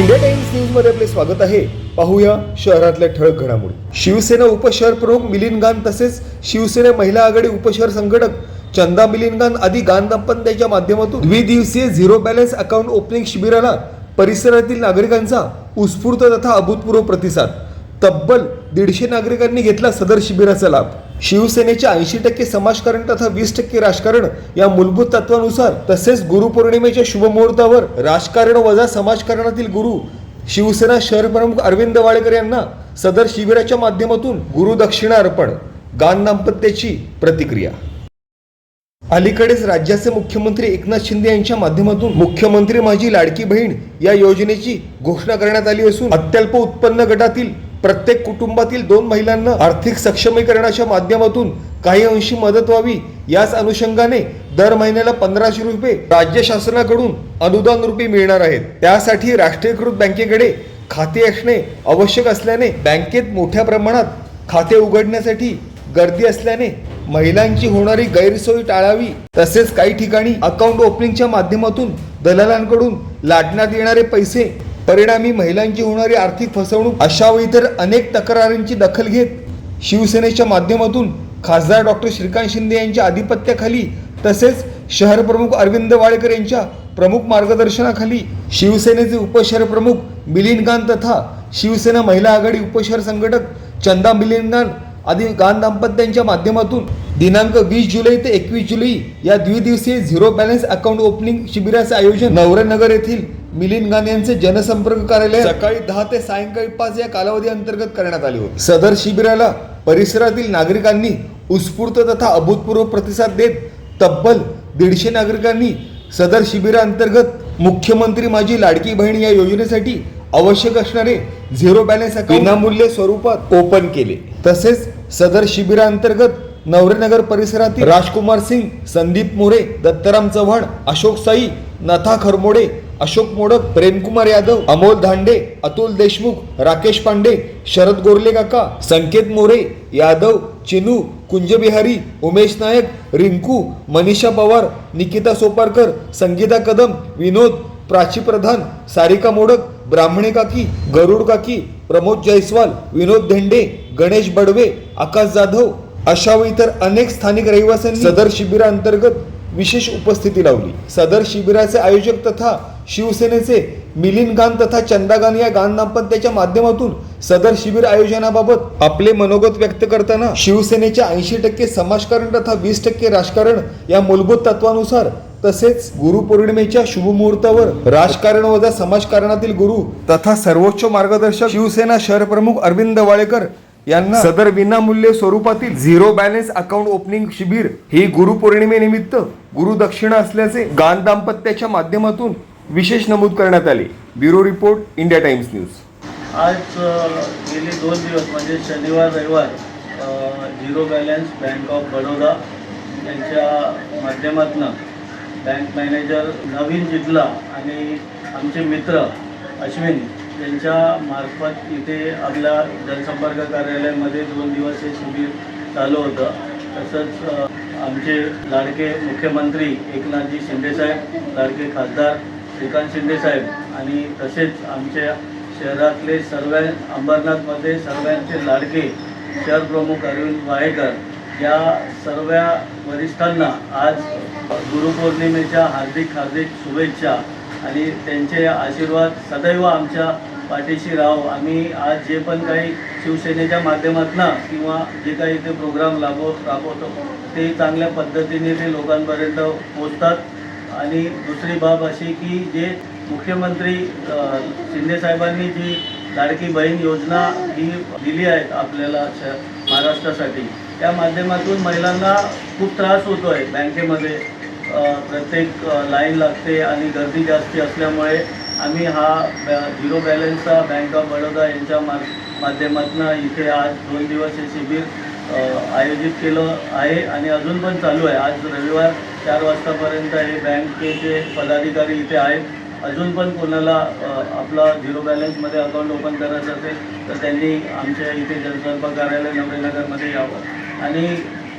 India times न्यूजमध्ये आपले स्वागत आहे. पाहूया शहरातल्या ठळक घडामोडी. शिवसेना उपशहर प्रमुख मिलिंद गान तसेच शिवसेना महिला आघाडी उपशहर संघटक चंदा मिलिंद गान आदी गान दंपत्याच्या माध्यमातून द्विदिवसीय झिरो बॅलन्स अकाउंट ओपनिंग शिबिराला परिसरातील नागरिकांचा उत्स्फूर्त तथा अभूतपूर्व प्रतिसाद. तब्बल दीडशे नागरिकांनी घेतला सदर शिबिराचा लाभ. शिवसेनेचे ऐंशी टक्के समाजकारण तथा वीस टक्के राजकारण या मूलभूत तत्वानुसार तसेच गुरुपौर्णिमेच्या शुभमुहूर्तावर राजकारण वजा समाजकारणातील गुरु शिवसेना शहर प्रमुख अरविंद वाळेकर यांना सदर शिबिराच्या माध्यमातून गुरुदक्षिणा अर्पण गान दाम्पत्याची प्रतिक्रिया. अलीकडेच राज्याचे मुख्यमंत्री एकनाथ शिंदे यांच्या माध्यमातून मुख्यमंत्री माझी लाडकी बहीण या योजनेची घोषणा करण्यात आली असून अत्यल्प उत्पन्न गटातील प्रत्येक कुटुंबातील दोन महिलांना आर्थिक सक्षमीकरणाच्या माध्यमातून काही अंशी मदत व्हावी याच अनुषंगाने दर महिन्याला पंधराशे रुपये राज्य शासनाकडून अनुदान रुपये मिळणार आहेत. त्यासाठी राष्ट्रीयकृत बँकेकडे खाते असणे आवश्यक असल्याने बँकेत मोठ्या प्रमाणात खाते उघडण्यासाठी गर्दी असल्याने महिलांची होणारी गैरसोय टाळावी. तसेच काही ठिकाणी अकाउंट ओपनिंगच्या माध्यमातून दलालांकडून लाटण्यात येणारे पैसे परिणामी महिलांची होणारी आर्थिक फसवणूक अशा व इतर अनेक तक्रारींची दखल घेत शिवसेनेच्या माध्यमातून खासदार डॉक्टर श्रीकांत शिंदे यांच्या आधिपत्याखाली तसेच शहर प्रमुख अरविंद वाळेकर यांच्या प्रमुख मार्गदर्शनाखाली शिवसेनेचे उपशहर प्रमुख मिलिंद गान तथा शिवसेना महिला आघाडी उपशहर संघटक चंदा मिलिंद गान आदी गान दाम्पत्यांच्या माध्यमातून दिनांक वीस जुलै ते एकवीस जुलै या द्विदिवसीय झिरो बॅलन्स अकाउंट ओपनिंग शिबिराचे आयोजन नवरनगर येथील मिलिंद गांधी यांचे जनसंपर्क कार्यालय सकाळी दहा ते सायंकाळी पाच या कालावधी अंतर्गत करण्यात आले होते. सदर शिबिराला परिसरातील नागरिकांनी उत्स्फूर्त तथा अभूतपूर्व प्रतिसाद देत तब्बल दीडशे नागरिकांनी सदर शिबिराअंतर्गत मुख्यमंत्री माझी लाडकी बहीण या योजनेसाठी आवश्यक असणारे झिरो बॅलन्स विनामूल्य स्वरूपात ओपन केले. तसेच सदर शिबिराअंतर्गत नवरेनगर परिसरातील राजकुमार सिंग संदीप मोरे दत्तराम चव्हाण अशोक साई नथा खरमोडे अशोक मोडक प्रेमकुमार यादव अमोल धांडे अतुल देशमुख राकेश पांडे शरद गोरले काका संकेत मोरे यादव चिनू कुंजबिहारी उमेश नायक रिंकू मनीषा पवार निकिता सोपारकर संगीता कदम विनोद प्राची प्रधान सारिका मोडक ब्राह्मणे काकी गरुड काकी प्रमोद जयस्वाल विनोद धेंडे गणेश बडवे आकाश जाधव अशा व इतर अनेक स्थानिक रहिवाशांनी सदर शिबिराअंतर्गत विशेष उपस्थिती लावली. सदर शिबिराचे आयोजक तथा शिवसेनेचे मिलिंद गान तथा चंदा गान या गान दाम्पत्याच्या माध्यमातून सदर शिबिर आयोजनाबाबत आपले मनोगत व्यक्त करताना शिवसेनेच्या ऐंशी टक्के समाजकारण तथा वीस टक्के राजकारण या मूलभूत तत्वानुसार तसेच गुरुपौर्णिमेच्या शुभमुहूर्तावर राजकारण वजा समाजकारणातील गुरु तथा सर्वोच्च मार्गदर्शक शिवसेना शहर प्रमुख अरविंद वाळेकर यांना सदर विनामूल्य स्वरूपातील झिरो बॅलन्स अकाउंट ओपनिंग शिबिर ही गुरुपौर्णिमेनिमित्त गुरुदक्षिणा असल्याचे गान दाम्पत्याच्या माध्यमातून विशेष नमूद करण्यात आले. Bureau report India Times news. आज गेले दोन दिवस म्हणजे शनिवार रविवार zero balance bank of Baroda यांच्या माध्यमातून बँक मॅनेजर नवीन जितला आणि आमचे मित्र अश्विन यांच्या मार्फत इथे आपल्या जनसंपर्क कार्यालयामध्ये दोन दिवस हे शिबिर चालू होतं. तसंच आमचे लाडके मुख्यमंत्री एकनाथजी शिंदेसाहेब लाडके खासदार श्रीकांत शिंदेसाहेब आणि तसेच आमच्या शहरातले सर्व अंबरनाथमध्ये सर्वांचे लाडके शहर प्रमुख अरविंद वाहेकर या सर्व वरिष्ठांना आज गुरुपौर्णिमेच्या हार्दिक हार्दिक शुभेच्छा आणि त्यांचे आशीर्वाद सदैव आमच्या पाठीशी राहो. आम्ही आज जे पण काही शिवसेनेच्या माध्यमातून किंवा जे काही ते प्रोग्राम राबव राबवतो ते चांगल्या पद्धतीने ते लोकांपर्यंत पोचतात आणि दुसरी बाब अशी की जे मुख्यमंत्री शिंदेसाहेबांनी जी लाडकी बहीण योजना ही दिली आहे आपल्याला श महाराष्ट्रासाठी त्या माध्यमातून महिलांना खूप त्रास होतो आहे बँकेमध्ये प्रत्येक लाईन लागते आणि गर्दी जास्ती असल्यामुळे आम्ही हा झिरो बॅलन्सचा बँक ऑफ बडोदा यांच्या मा माध्यमातून इथे आज दोन दिवस हे शिबिर आयोजित केलं आहे आणि अजून पण चालू आहे. आज रविवार चार वाजतापर्यंत हे बँकेचे पदाधिकारी इथे आहेत अजून पण कोणाला आपला झिरो बॅलन्समध्ये अकाउंट ओपन करायचं असेल तर त्यांनी आमच्या इथे जनसंपर्क कार्यालय नवरेनगरमध्ये यावं. आणि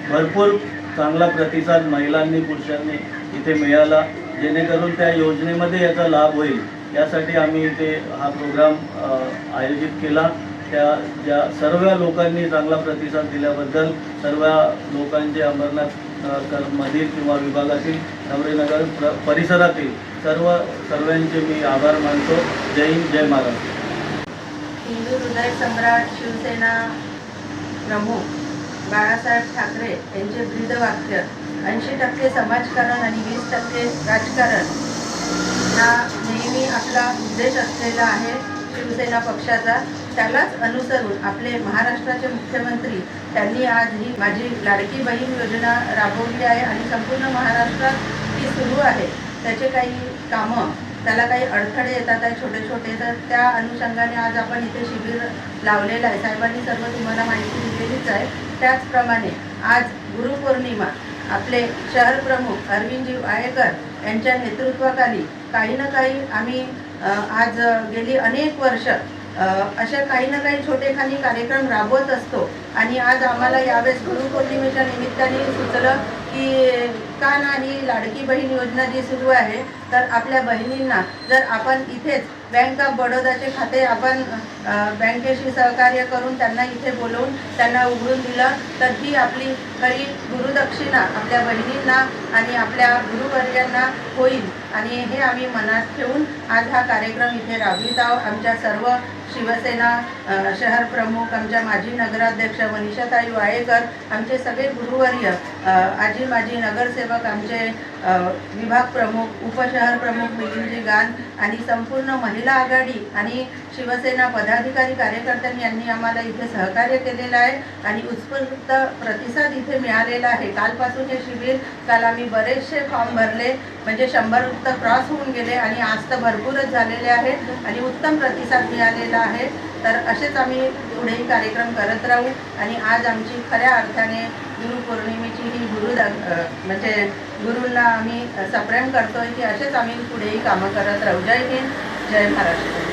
भरपूर चांगला प्रतिसाद महिलांनी पुरुषांनी इथे मिळाला जेणेकरून त्या योजनेमध्ये याचा लाभ होईल. यासाठी आम्ही इथे हा प्रोग्राम आयोजित केला. त्या ज्या सर्व लोकांनी चांगला प्रतिसाद दिल्याबद्दल सर्व लोकांचे अमरनाथ मधील किंवा विभागातील नवरेनगर प्र परिसरातील सर्व सर्वांचे मी आभार मानतो. जय हिंद जय महाराष्ट्र. हिंदू हृदय सम्राट शिवसेना प्रमुख बाळासाहेब ठाकरे यांचे ब्रीदवाक्य ऐंशी टक्के समाजकारण आणि वीस टक्के राजकारण हा नेहमी आपला उद्देश असलेला आहे. शिवसेना पक्षाचा त्यालाच अनुसरून आपले महाराष्ट्राचे मुख्यमंत्री त्यांनी आज ही माझी लाडकी बहीण योजना राबवली आहे आणि संपूर्ण महाराष्ट्रात ती सुरू आहे. त्याचे काही कामं त्याला काही अडथळे येतात आहे छोटे छोटे तर त्या अनुषंगाने आज आपण इथे शिबिर लावलेलं आहे. साहेबांनी सर्व तुम्हाला माहिती दिलेलीच आहे. त्याचप्रमाणे आज गुरुपौर्णिमा आपले शहर प्रमुख अरविंदजी आयेकर यांच्या नेतृत्वाखाली काही ना काही आम्ही आज गेली अनेक वर्ष अशा काही ना काही छोटेखानी कार्यक्रम राबवत असतो. आणि आज आम्हाला यावेळेस गुरुपौर्णिमेच्या निमित्ताने सुचलं की का नाही लाडकी बहीण योजना जी सुरू आहे तर आपल्या बहिणींना जर आपण इथेच बँक ऑफ बडोदाचे खाते आपण बँकेशी सहकार्य करून त्यांना इथे बोलवून त्यांना उघडून दिलं तर ही आपली खरी गुरुदक्षिणा आपल्या बहिणींना आणि आपल्या गुरुवर्यांना होईल. आणि हे आम्ही मनात ठेवून आज हा कार्यक्रम इथे राबवित आहोत. आमच्या सर्व शिवसेना शहर प्रमुख आमच्या माजी नगराध्यक्ष मनीषाताई वाळेकर आमचे सगळे गुरुवर्य आजी माजी नगरसेवक आमचे विभाग प्रमुख उपशहर प्रमुख मिलिंदजी गान आणि संपूर्ण महिला आघाडी आणि शिवसेना पदाधिकारी कार्यकर्त्यांनी यांनी आम्हाला इथे सहकार्य केलेलं आहे. आणि उत्स्फूर्त प्रतिसाद इथे मिळालेलं आहे. कालपासून हे शिबिर काल आम्ही बरेचसे फॉर्म भरले. म्हणजे शंभर उत्तर क्रॉस होऊन गेले आणि आज तर भरपूरच झालेले आहेत आणि उत्तम प्रतिसाद मिळालेला आहे. तर असेच आम्ही पुढेही कार्यक्रम करत राहू आणि आज आमची खऱ्या अर्थाने गुरुपौर्णिमेची ही गुरु म्हणजे गुरूंना आम्ही सप्रेम करतोय की असेच आम्ही पुढेही कामं करत राहू. जय हिंद जय महाराष्ट्र.